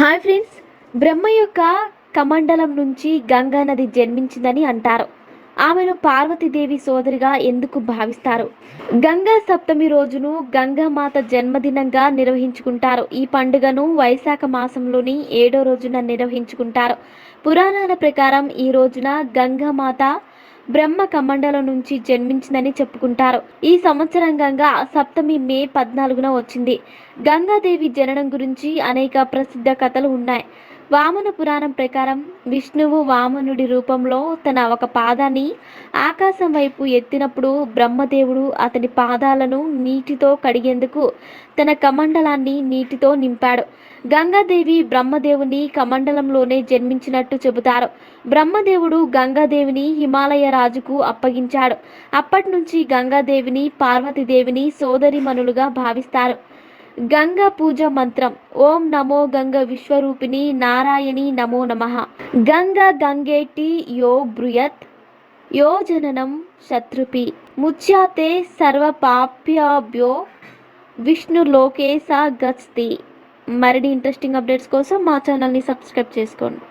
Hi friends బ్రహ్మ యొక్క కమండలం నుంచి గంగా నది జన్మించిందని అంటారు. ఆమెను పార్వతీదేవి సోదరిగా ఎందుకు భావిస్తారు? గంగా సప్తమి రోజును గంగామాత జన్మదినంగా నిర్వహించుకుంటారు. ఈ పండుగను వైశాఖ మాసంలోని ఏడో రోజున నిర్వహించుకుంటారు. పురాణాల ప్రకారం ఈ రోజున గంగామాత బ్రహ్మ కమండలం నుంచి జన్మించిందని చెప్పుకుంటారు. ఈ సంవత్సరం గంగా సప్తమి మే పద్నాలుగున వచ్చింది. గంగాదేవి జననం గురించి అనేక ప్రసిద్ధ కథలు ఉన్నాయి. వామన పురాణం ప్రకారం విష్ణువు వామనుడి రూపంలో తన ఒక పాదాన్ని ఆకాశం వైపు ఎత్తినప్పుడు బ్రహ్మదేవుడు అతని పాదాలను నీటితో కడిగేందుకు తన కమండలాన్ని నీటితో నింపాడు. గంగాదేవి బ్రహ్మదేవుని కమండలంలోనే జన్మించినట్టు చెబుతారు. బ్రహ్మదేవుడు గంగాదేవిని హిమాలయ రాజుకు అప్పగించాడు. అప్పటి నుంచి గంగాదేవిని పార్వతీదేవిని సోదరిమణులుగా భావిస్తారు. గంగ పూజ మంత్రం. ఓం నమో గంగ విశ్వరూపిణి నారాయణి నమో నమః. గంగ గంగేటి యో బృయత్. యో జననం శత్రుపి. ముచ్యాతే సర్వ పాప్యాభ్యో విష్ణు లోకేశ గచ్తి మరిన్ని ఇంట్రెస్టింగ్ అప్డేట్స్ కోసం మా ఛానల్ని సబ్స్క్రైబ్ చేసుకోండి.